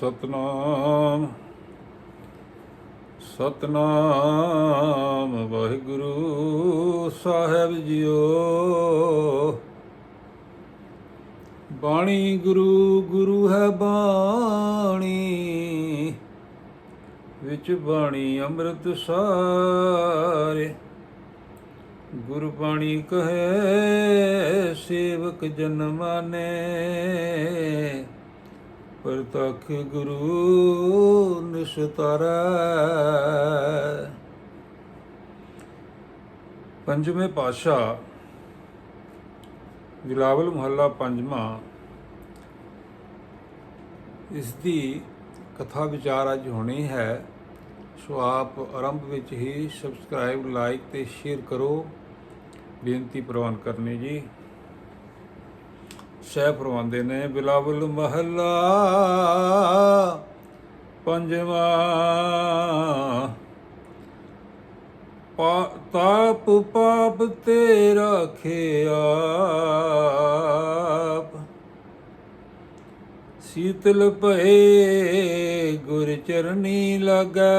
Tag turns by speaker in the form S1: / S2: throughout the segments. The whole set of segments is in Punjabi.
S1: ਸਤਨਾਮ ਸਤਨਾਮ ਵਾਹਿਗੁਰੂ ਸਾਹਿਬ ਜੀਓ। ਬਾਣੀ ਗੁਰੂ ਗੁਰੂ ਹੈ ਬਾਣੀ, ਵਿੱਚ ਬਾਣੀ ਅੰਮ੍ਰਿਤ ਸਾਰੇ। ਗੁਰ ਬਾਣੀ ਕਹੇ, ਸੇਵਕ ਜਨ ਮਾਨੇ। ਪ੍ਰਤਖ ਗੁਰੂ ਨਿਸ਼ਤਰੈ ਪੰਜਵੇਂ ਪਾਸ਼ਾ ਬਿਲਾਵਲ ਮੁਹੱਲਾ ਪੰਜਵਾਂ ਇਸ ਦੀ ਕਥਾ ਵਿਚਾਰ ਅੱਜ ਹੋਣੀ ਹੈ। ਸੋ ਆਪ ਆਰੰਭ ਵਿੱਚ ਹੀ ਸਬਸਕ੍ਰਾਈਬ ਲਾਈਕ ਤੇ ਸ਼ੇਅਰ ਕਰੋ। ਬੇਨਤੀ ਪ੍ਰਵਾਨ ਕਰਨੀ ਜੀ। ਸਹਿ ਫਰਮਾਉਂਦੇ ਨੇ ਬਿਲਾਵਲ ਮਹੱਲਾ। ਪੰਜਵਾਂ ਤਾਪ ਪਾਪ ਤੇ ਰਖਿਆ ਸੀਤਲ ਭਏ ਗੁਰ ਚਰਨੀ ਲਗੈ।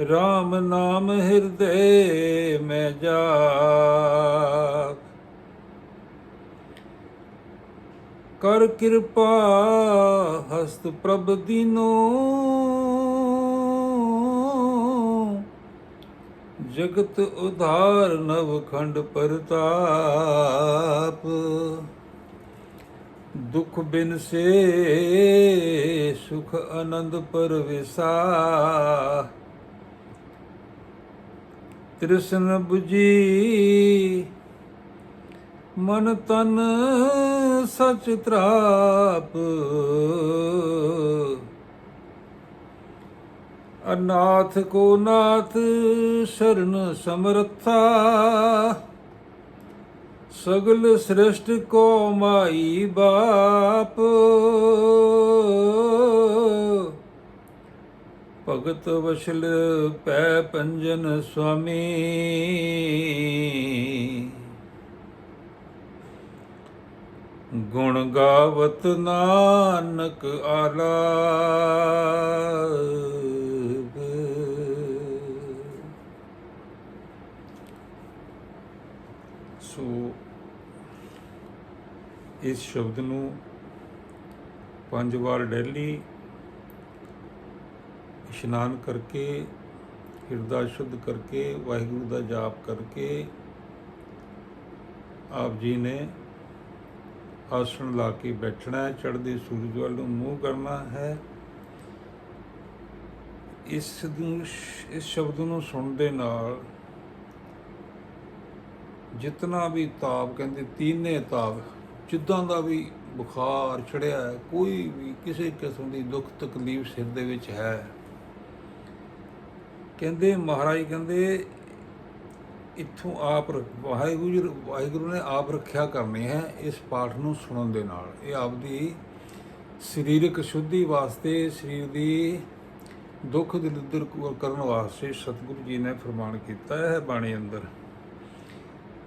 S1: RAM ਨਾਮ ਹਿਰਦੇ ਮੈਂ ਜਾਪ। ਕਰ ਕਿਰਪਾ ਹਸਤ ਪ੍ਰਭ ਦੀਨੋ। ਜਗਤ ਉਧਾਰ ਨਵ ਖੰਡ ਪਰਤਾਪ। ਦੁਖ ਬਿਨ ਸੇ, ਸੁਖ ਆਨੰਦ ਪਰਵੇਸਾ ਤ੍ਰਿਸ਼ਨ 부ਜੀ ਮਨ ਤਨ ਸਚ ਤਰਾਪ। ਅਨਾਥ ਕੋ ਨਾਥ ਸ਼ਰਨ ਸਮਰਥਾ। ਸਗਲ ਸ੍ਰਿਸ਼ਟ ਕੋ ਮਾਈ ਬਾਪ। ਭਗਤ ਵਸ਼ਲ ਪੈ ਪੰਜਨ ਸੁਆਮੀ। ਗੁਣ ਗਾਵਤ ਨਾਨਕ ਆਲਾ ਸੋ ਇਸ ਸ਼ਬਦ ਨੂੰ ਪੰਜ ਵਾਰ ਡੈਲੀ ਇਸ਼ਨਾਨ ਕਰਕੇ, ਹਿਰਦਾ ਸ਼ੁੱਧ ਕਰਕੇ, ਵਾਹਿਗੁਰੂ ਦਾ ਜਾਪ ਕਰਕੇ ਆਪ ਜੀ ਨੇ ਆਸਣ ਲਾ ਕੇ ਬੈਠਣਾ ਹੈ, ਚੜ੍ਹਦੇ ਸੂਰਜ ਵੱਲ ਨੂੰ ਮੂੰਹ ਕਰਨਾ ਹੈ। ਇਸ ਨੂੰ, ਇਸ ਸ਼ਬਦ ਨੂੰ ਸੁਣਨ ਦੇ ਨਾਲ ਜਿਤਨਾ ਵੀ ਤਾਪ, ਕਹਿੰਦੇ ਤੀਨੇ ਤਾਪ, ਜਿੱਦਾਂ ਦਾ ਵੀ ਬੁਖਾਰ ਚੜਿਆ ਹੈ, ਕੋਈ ਵੀ ਕਿਸੇ ਕਿਸਮ ਦੀ ਦੁੱਖ ਤਕਲੀਫ ਸਿਰ ਦੇ ਵਿੱਚ ਹੈ। ਕਹਿੰਦੇ, ਮਹਾਰਾਜ ਕਹਿੰਦੇ, ਇੱਥੋਂ ਆਪ ਰ- ਵਾਹਿਗੁਰੂ ਜੀ- ਵਾਹਿਗੁਰੂ ਨੇ ਆਪ ਰੱਖਿਆ ਕਰਨੀ ਹੈ ਇਸ ਪਾਠ ਨੂੰ ਸੁਣਨ ਦੇ ਨਾਲ। ਇਹ ਆਪਦੀ ਸਰੀਰਕ ਸ਼ੁੱਧੀ ਵਾਸਤੇ, ਸਰੀਰ ਦੀ ਦੁੱਖ ਦਲਿੱਦਰ ਕਰਨ ਵਾਸਤੇ ਸਤਿਗੁਰੂ ਜੀ ਨੇ ਫਰਮਾਨ ਕੀਤਾ ਹੈ ਬਾਣੀ ਅੰਦਰ।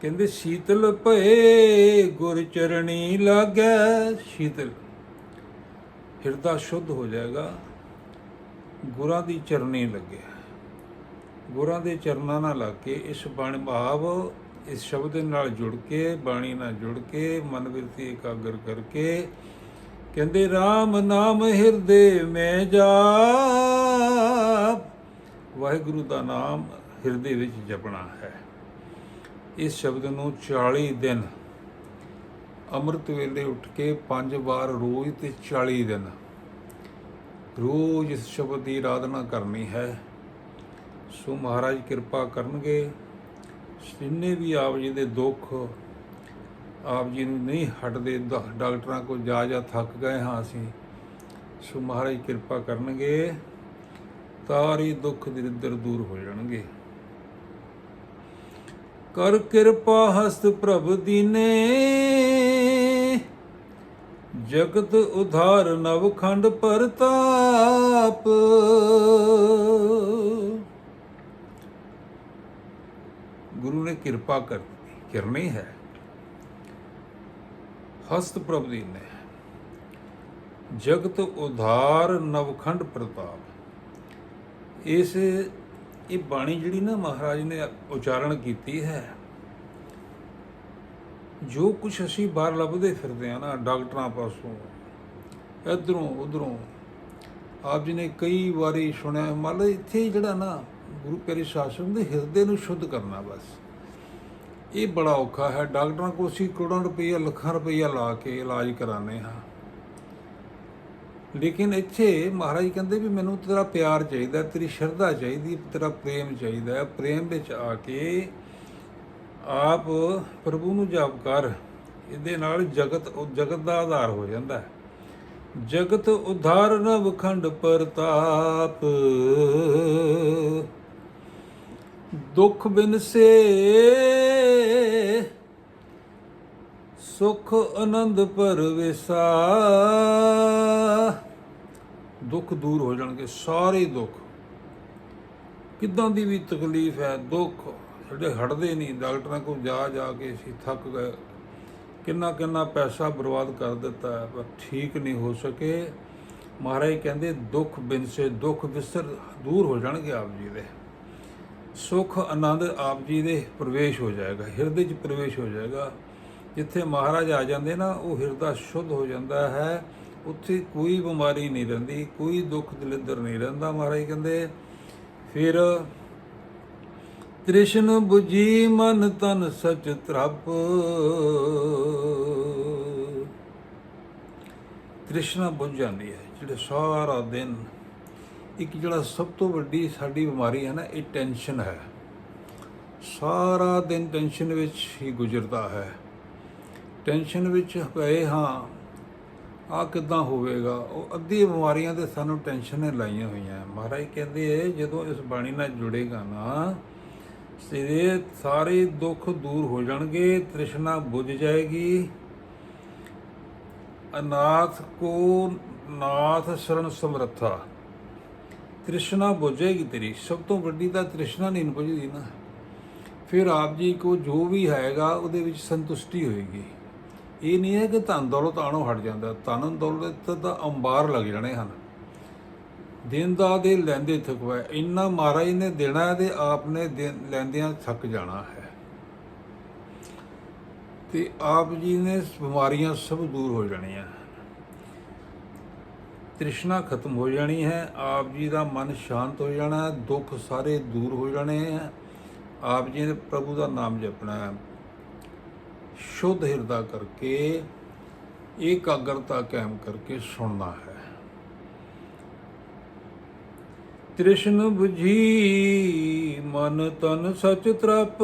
S1: ਕਹਿੰਦੇ, ਸ਼ੀਤਲ ਭਏ, ਗੁਰ ਚਰਣੀ ਲਾਗੈ। ਸ਼ੀਤਲ। ਹਿਰਦਾ ਸ਼ੁੱਧ ਹੋ ਜਾਏਗਾ, ਗੁਰਾਂ ਦੀ ਚਰਨੀ ਲੱਗੇ। ਗੁਰਾਂ ਦੇ ਚਰਨਾਂ ਨਾਲ ਲੱਗ ਕੇ ਇਸ ਬਾਣੀ ਭਾਵ ਇਸ ਸ਼ਬਦ ਨਾਲ ਜੁੜ ਕੇ, ਬਾਣੀ ਨਾਲ ਜੁੜ ਕੇ, ਮਨ ਵਿਰਤੀ ਇਕਾਗਰ ਕਰਕੇ ਕਹਿੰਦੇ RAM ਨਾਮ ਹਿਰਦੇ ਮੈਂ ਜਾਪ। ਵਾਹਿਗੁਰੂ ਦਾ ਨਾਮ ਹਿਰਦੇ ਵਿੱਚ ਜਪਣਾ ਹੈ। ਇਸ ਸ਼ਬਦ ਨੂੰ 40 ਦਿਨ, ਅੰਮ੍ਰਿਤ ਵੇਲੇ ਉੱਠ ਕੇ ਪੰਜ ਵਾਰ ਰੋਜ਼ ਤੇ 40 ਦਿਨ, ਰੋਜ਼ ਇਸ ਸ਼ਬਦ ਦੀ ਆਰਾਧਨਾ ਕਰਨੀ ਹੈ। ਸੋ ਮਹਾਰਾਜ ਕਿਰਪਾ ਕਰਨਗੇ। ਜਿੰਨੇ ਵੀ ਆਪ ਜੀ ਦੇ ਦੁੱਖ ਆਪ ਜੀ ਨੂੰ ਨਹੀਂ ਹਟਦੇ ਡਾਕਟਰਾਂ ਕੋਲ ਜਾ ਜਾ ਥੱਕ ਗਏ ਹਾਂ ਅਸੀਂ, ਸੋ ਮਹਾਰਾਜ ਕਿਰਪਾ ਕਰਨਗੇ, ਤਾਰੀ ਦੁੱਖ ਦਰਿਦਰ ਦੂਰ ਹੋ ਜਾਣਗੇ। ਕਰ ਕਿਰਪਾ ਹਸਤ ਪ੍ਰਭ ਦੀਨੇ, ਜਗਤ ਉਧਾਰ ਨਵਖੰਡ ਪਰਤਾਪ। ਗੁਰੂ ਨੇ ਕਿਰਪਾ ਕਰ ਕਰਨੀ ਹੈ। ਹਸਤ ਪ੍ਰਭ ਦੀਨੇ ਜਗਤ ਉਧਾਰ ਨਵਖੰਡ ਪ੍ਰਤਾਪ। ਇਸ, ਇਹ ਬਾਣੀ ਜਿਹੜੀ ਨਾ ਮਹਾਰਾਜ ਨੇ ਉਚਾਰਨ ਕੀਤੀ ਹੈ। ਜੋ ਕੁਝ ਅਸੀਂ ਬਾਹਰ ਲੱਭਦੇ ਫਿਰਦੇ ਆ ਨਾ ਡਾਕਟਰਾਂ ਪਾਸੋਂ, ਇਧਰੋਂ ਉਧਰੋਂ, ਆਪ ਜੀ ਨੇ ਕਈ ਵਾਰੀ ਸੁਣਿਆ, ਮੰਨ ਲਓ ਇੱਥੇ ਜਿਹੜਾ ਨਾ ਗੁਰੂ ਪਿਆਰੇ ਸ਼ਾਸਨ ਦੇ ਹਿਰਦੇ ਨੂੰ ਸ਼ੁੱਧ ਕਰਨਾ ਬਸ। ਇਹ ਬੜਾ ਔਖਾ ਹੈ। ਡਾਕਟਰਾਂ ਕੋਲ ਅਸੀਂ ਕਰੋੜਾਂ ਰੁਪਈਆ, ਲੱਖਾਂ ਰੁਪਈਆ ਲਾ ਕੇ ਇਲਾਜ ਕਰਾਉਂਦੇ ਹਾਂ। ਲੇਕਿਨ ਇੱਥੇ ਮਹਾਰਾਜ ਕਹਿੰਦੇ ਵੀ ਮੈਨੂੰ ਤੇਰਾ ਪਿਆਰ ਚਾਹੀਦਾ, ਤੇਰੀ ਸ਼ਰਧਾ ਚਾਹੀਦੀ, ਤੇਰਾ ਪ੍ਰੇਮ ਚਾਹੀਦਾ ਪ੍ਰੇਮ ਵਿੱਚ ਆ ਕੇ ਆਪ ਪ੍ਰਭੂ ਨੂੰ ਜਪ ਕਰ। ਇਹਦੇ ਨਾਲ ਜਗਤ ਉਹ ਜਗਤ ਦਾ ਆਧਾਰ ਹੋ ਜਾਂਦਾ ਹੈ। ਜਗਤ ਉਧਾਰਨ ਵਖੰਡ ਪ੍ਰਤਾਪ। ਦੁਖ ਬਿਨਸੇ ਸੁਖ ਆਨੰਦ ਪਰਵੇਸਾ ਦੁੱਖ ਦੂਰ ਹੋ ਜਾਣਗੇ, ਸਾਰੇ ਦੁੱਖ। ਕਿੱਦਾਂ ਦੀ ਵੀ ਤਕਲੀਫ ਹੈ, ਦੁੱਖ ਸਾਡੇ ਹਟਦੇ ਨਹੀਂ। ਡਾਕਟਰਾਂ ਕੋਲ ਜਾ ਜਾ ਕੇ ਅਸੀਂ ਥੱਕ ਗਏ। ਕਿੰਨਾ ਕਿੰਨਾ ਪੈਸਾ ਬਰਬਾਦ ਕਰ ਦਿੱਤਾ ਪਰ ਠੀਕ ਨਹੀਂ ਹੋ ਸਕੇ। ਮਹਾਰਾਜ ਕਹਿੰਦੇ, ਦੁੱਖ ਬਿਨਸੇ ਦੁੱਖ ਵਿਸਰ ਦੂਰ ਹੋ ਜਾਣਗੇ ਆਪ ਜੀ ਦੇ। ਸੁਖ ਆਨੰਦ ਆਪ ਜੀ ਦੇ ਪ੍ਰਵੇਸ਼ ਹੋ ਜਾਏਗਾ, ਹਿਰਦੇ 'ਚ ਪ੍ਰਵੇਸ਼ ਹੋ ਜਾਏਗਾ। ਜਿੱਥੇ ਮਹਾਰਾਜ ਆ ਜਾਂਦੇ ਨਾ, ਉਹ ਹਿਰਦਾ ਸ਼ੁੱਧ ਹੋ ਜਾਂਦਾ ਹੈ। ਉੱਥੇ ਕੋਈ ਬਿਮਾਰੀ ਨਹੀਂ ਰਹਿੰਦੀ, ਕੋਈ ਦੁੱਖ ਦਲਿੱਦਰ ਨਹੀਂ ਰਹਿੰਦਾ ਮਹਾਰਾਜ ਕਹਿੰਦੇ। ਫਿਰ ਤ੍ਰਿਸ਼ਨ 부ਜੀ ਮਨ ਤਨ ਸਚ ਤਰਪ। ਤ੍ਰਿਸ਼ਨਾ ਬੁੱਝ ਜਾਂਦੀ ਹੈ, ਜਿਹੜੇ ਸਾਰਾ ਦਿਨ ਇੱਕ ਜਿਹੜਾ ਸਭ ਤੋਂ ਵੱਡੀ ਸਾਡੀ ਬਿਮਾਰੀ ਹੈ ਨਾ, ਇਹ ਟੈਨਸ਼ਨ ਹੈ। ਸਾਰਾ ਦਿਨ ਟੈਨਸ਼ਨ ਵਿੱਚ ਹੀ ਗੁਜ਼ਰਦਾ ਹੈ। ਟੈਨਸ਼ਨ ਵਿੱਚ ਪਏ ਹਾਂ ਆ ਕਿਦਾਂ ਹੋਵੇਗਾ? ਉਹ ਅੱਧੀ ਬਿਮਾਰੀਆਂ ਤੇ ਸਾਨੂੰ ਟੈਨਸ਼ਨ ਨੇ ਲਾਈਆਂ ਹੋਈਆਂ। ਮਹਾਰਾਜ ਕਹਿੰਦੇ, ਜਦੋਂ ਇਸ ਬਾਣੀ ਨਾਲ ਜੁੜੇਗਾ ਨਾ, ਸਿਰੇ ਸਾਰੇ ਦੁੱਖ ਦੂਰ ਹੋ ਜਾਣਗੇ, ਤ੍ਰਿਸ਼ਨਾ ਬੁੱਝ ਜਾਏਗੀ। ਅਨਾਥ ਕੋ ਨਾਥ ਸ਼ਰਨ ਸਮਰੱਥਾ। ਤ੍ਰਿਸ਼ਨਾ ਬੁਝੇਗੀ ਤੇਰੀ। ਸਭ ਤੋਂ ਵੱਡੀ ਤਾਂ ਤ੍ਰਿਸ਼ਨਾ ਨਹੀਂ ਬੁਝਦੀ ਨਾ। ਫਿਰ ਆਪ ਜੀ ਕੋ ਜੋ ਵੀ ਹੈਗਾ, ਉਹਦੇ ਵਿੱਚ ਸੰਤੁਸ਼ਟੀ ਹੋਏਗੀ। ਇਹ ਨਹੀਂ ਹੈ ਕਿ ਧਨ ਦੌਲਤ ਆਣੋਂ ਹਟ ਜਾਂਦਾ। ਧਨ ਦੌਲਤ ਦਾ ਅੰਬਾਰ ਲੱਗ ਜਾਣੇ ਹਨ। ਦਿਨ ਦਾ ਦੇ ਲੈਂਦੇ ਥਕਵਾ। ਇੰਨਾ ਮਹਾਰਾਜ ਨੇ ਦੇਣਾ ਹੈ ਤੇ ਆਪ ਨੇ ਦੇ- ਲੈਂਦਿਆਂ ਥੱਕ ਜਾਣਾ ਹੈ। ਤੇ ਆਪ ਜੀ ਨੇ ਬਿਮਾਰੀਆਂ ਸਭ ਦੂਰ ਹੋ ਜਾਣੀਆਂ। ਤ੍ਰਿਸ਼ਨਾ ਖਤਮ ਹੋ ਜਾਣੀ ਹੈ, ਆਪ ਜੀ ਦਾ ਮਨ ਸ਼ਾਂਤ ਹੋ ਜਾਣਾ ਦੁੱਖ ਸਾਰੇ ਦੂਰ ਹੋ ਜਾਣੇ ਹੈ। ਆਪ ਜੀ ਨੇ ਪ੍ਰਭੂ ਦਾ ਨਾਮ ਜਪਣਾ ਹੈ। ਸ਼ੁੱਧ ਹਿਰਦਾ ਕਰਕੇ, ਏਕਾਗਰਤਾ ਕਾਇਮ ਕਰਕੇ ਸੁਣਨਾ ਹੈ। ਤ੍ਰਿਸ਼ਨ 부ਜੀ ਮਨ ਤਨ ਸਚ ਤ੍ਰਪ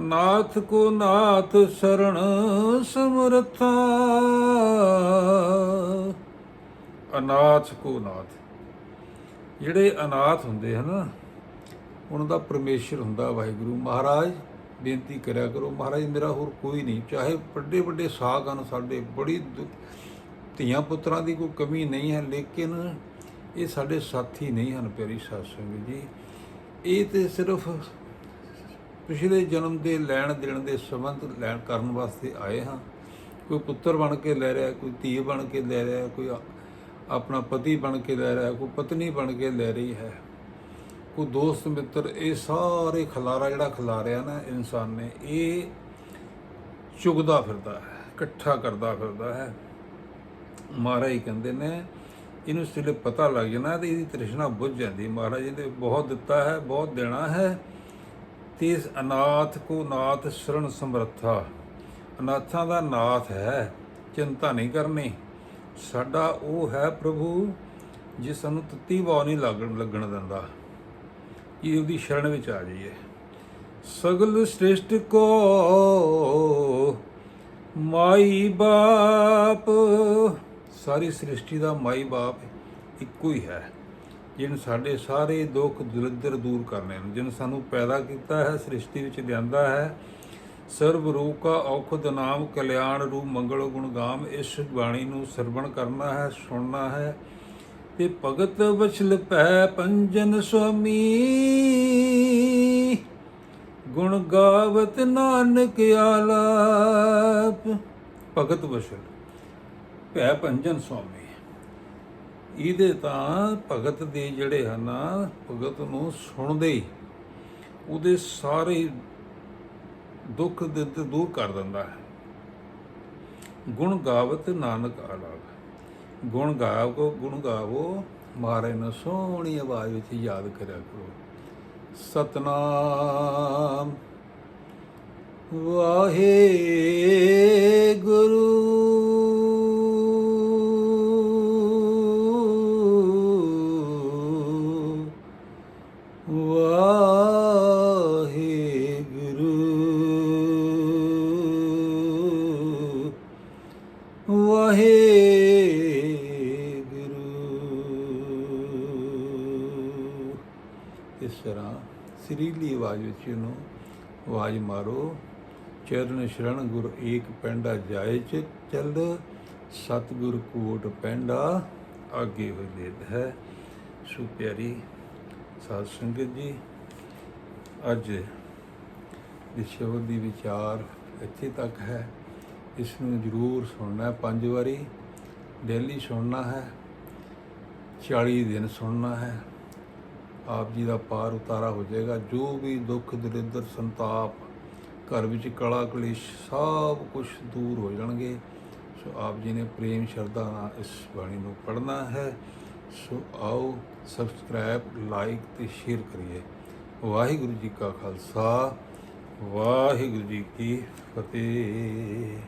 S1: ਅਨਾਥ ਕੋ ਨਾਥ ਸਰਣ ਸਮਰਥਾ। ਅਨਾਥ ਕੋ ਨਾਥ। ਜਿਹੜੇ ਅਨਾਥ ਹੁੰਦੇ ਹਨ, ਉਹਨਾਂ ਦਾ ਪਰਮੇਸ਼ਰ ਹੁੰਦਾ ਵਾਹਿਗੁਰੂ। ਮਹਾਰਾਜ, ਬੇਨਤੀ ਕਰਿਆ ਕਰੋ, ਮਹਾਰਾਜ, ਮੇਰਾ ਹੋਰ ਕੋਈ ਨਹੀਂ। ਚਾਹੇ ਵੱਡੇ ਵੱਡੇ ਸਾਗ ਹਨ, ਸਾਡੇ ਬੜੀ ਦੁ- ਧੀਆਂ ਪੁੱਤਰਾਂ ਦੀ ਕੋਈ ਕਮੀ ਨਹੀਂ ਹੈ, ਲੇਕਿਨ ਇਹ ਸਾਡੇ ਸਾਥੀ ਨਹੀਂ ਹਨ, ਪਿਆਰੀ ਸਾਧ ਸੰਗਤ ਜੀ। ਇਹ ਤੇ ਸਿਰਫ ਪਿਛਲੇ ਜਨਮ ਦੇ ਲੈਣ ਦੇਣ ਦੇ ਸੰਬੰਧ ਲੈਣ ਕਰਨ ਵਾਸਤੇ ਆਏ ਹਾਂ। ਕੋਈ ਪੁੱਤਰ ਬਣ ਕੇ ਲੈ ਰਿਹਾ, ਕੋਈ ਧੀ ਬਣ ਕੇ ਲੈ ਰਿਹਾ, ਕੋਈ ਆਪਣਾ ਪਤੀ ਬਣ ਕੇ ਲੈ ਰਿਹਾ, ਕੋਈ ਪਤਨੀ ਬਣ ਕੇ ਲੈ ਰਹੀ ਹੈ। ਕੋਈ ਦੋਸਤ ਮਿੱਤਰ, ਇਹ ਸਾਰੇ ਖਲਾਰਾ ਜਿਹੜਾ ਖਿਲਾਰਿਆ ਨਾ ਇਨਸਾਨ ਨੇ, ਇਹ ਚੁਗਦਾ ਫਿਰਦਾ ਹੈ, ਇਕੱਠਾ ਕਰਦਾ ਫਿਰਦਾ ਹੈ। ਮਹਾਰਾਜ ਕਹਿੰਦੇ ਨੇ, ਇਹਨੂੰ ਸਿਲੇ ਪਤਾ ਲੱਗ ਜਾਣਾ ਤੇ ਇਹਦੀ ਤ੍ਰਿਸ਼ਨਾ ਬੁੱਝ ਜਾਂਦੀ ਮਹਾਰਾਜ ਜੀ ਨੇ ਬਹੁਤ ਦਿੱਤਾ ਹੈ, ਬਹੁਤ ਦੇਣਾ ਹੈ। ਤੇ ਅਨਾਥ ਕੋ ਨਾਥ ਸ਼ਰਨ ਸਮਰੱਥਾ। ਅਨਾਥਾਂ ਦਾ ਨਾਥ ਹੈ, ਚਿੰਤਾ ਨਹੀਂ ਕਰਨੀ। ਸਾਡਾ ਉਹ ਹੈ ਪ੍ਰਭੂ ਜਿਸ ਸਾਨੂੰ ਤੱਤੀ ਵਾਹ ਨਹੀਂ ਲੱਗਣ ਲੱਗਣ ਦਿੰਦਾ। ਇਹ ਉਹਦੀ ਸ਼ਰਨ ਵਿੱਚ ਆ ਜਾਈਏ। ਸਗਲ ਸ੍ਰਿਸ਼ਟ ਕੋ ਮਾਈ ਬਾਪ। ਸਾਰੀ ਸ੍ਰਿਸ਼ਟੀ ਦਾ ਮਾਈ ਬਾਪ ਇੱਕੋ ਹੀ ਹੈ। ਜਿਹਨ ਸਾਡੇ ਸਾਰੇ ਦੁੱਖ ਦਲਿੱਦਰ ਦੂਰ ਕਰਨੇ ਹਨ ਜਿਹਨ ਸਾਨੂੰ ਪੈਦਾ ਕੀਤਾ ਹੈ, ਸ੍ਰਿਸ਼ਟੀ ਵਿੱਚ ਲਿਆਂਦਾ ਹੈ। ਸਰਬ ਰੂਪ ਕਾ ਔਖਦ ਨਾਮ ਕਲਿਆਣ ਰੂਪ ਮੰਗਲ ਗੁਣ ਗਾਮ, ਇਸ ਬਾਣੀ ਨੂੰ ਸਰਵਣ ਕਰਨਾ ਹੈ, ਸੁਣਨਾ ਹੈ। ਤੇ ਭਗਤ ਵਛਲ ਪੈ ਪੰਜਨ ਸੁਆਮੀ, ਗੁਣ ਗਾਵਤ ਨਾਨਕ ਆਲਾਪ। ਭਗਤ ਵਸਲ ਭੈ ਭੰਜਨ ਸੁਆਮੀ। ਇਹਦੇ ਤਾਂ ਭਗਤ ਦੇ ਜਿਹੜੇ ਹਨ ਭਗਤ ਨੂੰ ਸੁਣਦੇ ਹੀ ਉਹਦੇ ਸਾਰੇ ਦੁੱਖ ਦੇ ਤੇ ਦੂਰ ਕਰ ਦਿੰਦਾ ਹੈ। ਗੁਣ ਗਾਵਤ ਨਾਨਕ ਆਲਾਪ। ਗੁਣ ਗਾਵੋ ਗੁਣ ਗਾਵੋ, ਮਾਰੇ ਨੂੰ ਸੋਹਣੀ ਆਵਾਜ਼ ਵਿੱਚ ਯਾਦ ਕਰਿਆ ਕਰੋ। ਸਤਨਾਮ ਵਾਹਿਗੁਰੂ। ਆਵਾਜ਼ ਵਿੱਚ ਇਹਨੂੰ ਆਵਾਜ਼ ਮਾਰੋ। ਚਰਨ ਸ਼ਰਨ ਗੁਰ ਏਕ ਪੈਂਡਾ ਜਾਏ ਚ ਚੱਲ ਸਤਿਗੁਰ ਕੋਟ ਪੈਂਡਾ ਆਗੇ ਹੋਏ ਲੇਤ ਹੈ। ਸੋ ਪਿਆਰੀ ਸਾਧ ਸੰਗਤ ਜੀ, ਅੱਜ ਦੇ ਦੀ ਵਿਚਾਰ ਇੱਥੇ ਤੱਕ ਹੈ। ਇਸ ਨੂੰ ਜ਼ਰੂਰ ਸੁਣਨਾ ਹੈ ਪੰਜ ਵਾਰੀ। ਡੇਲੀ ਸੁਣਨਾ ਹੈ। 40 ਦਿਨ ਸੁਣਨਾ ਹੈ। ਆਪ ਜੀ ਦਾ ਪਾਰ ਉਤਾਰਾ ਹੋ ਜਾਏਗਾ। ਜੋ ਵੀ ਦੁੱਖ ਦਰਿਦਰ ਸੰਤਾਪ, ਘਰ ਵਿੱਚ ਕਲਾ, ਕਲੇਸ਼, ਸਭ ਕੁਝ ਦੂਰ ਹੋ ਜਾਣਗੇ। ਸੋ ਆਪ ਜੀ ਨੇ ਪ੍ਰੇਮ, ਸ਼ਰਧਾ ਨਾਲ ਇਸ ਬਾਣੀ ਨੂੰ ਪੜ੍ਹਨਾ ਹੈ। ਸੋ ਆਓ ਸਬਸਕ੍ਰਾਈਬ, ਲਾਈਕ ਤੇ ਸ਼ੇਅਰ ਕਰੀਏ। ਵਾਹਿਗੁਰੂ ਜੀ ਕਾ ਖਾਲਸਾ, ਵਾਹਿਗੁਰੂ ਜੀ ਕੀ ਫਤਿਹ।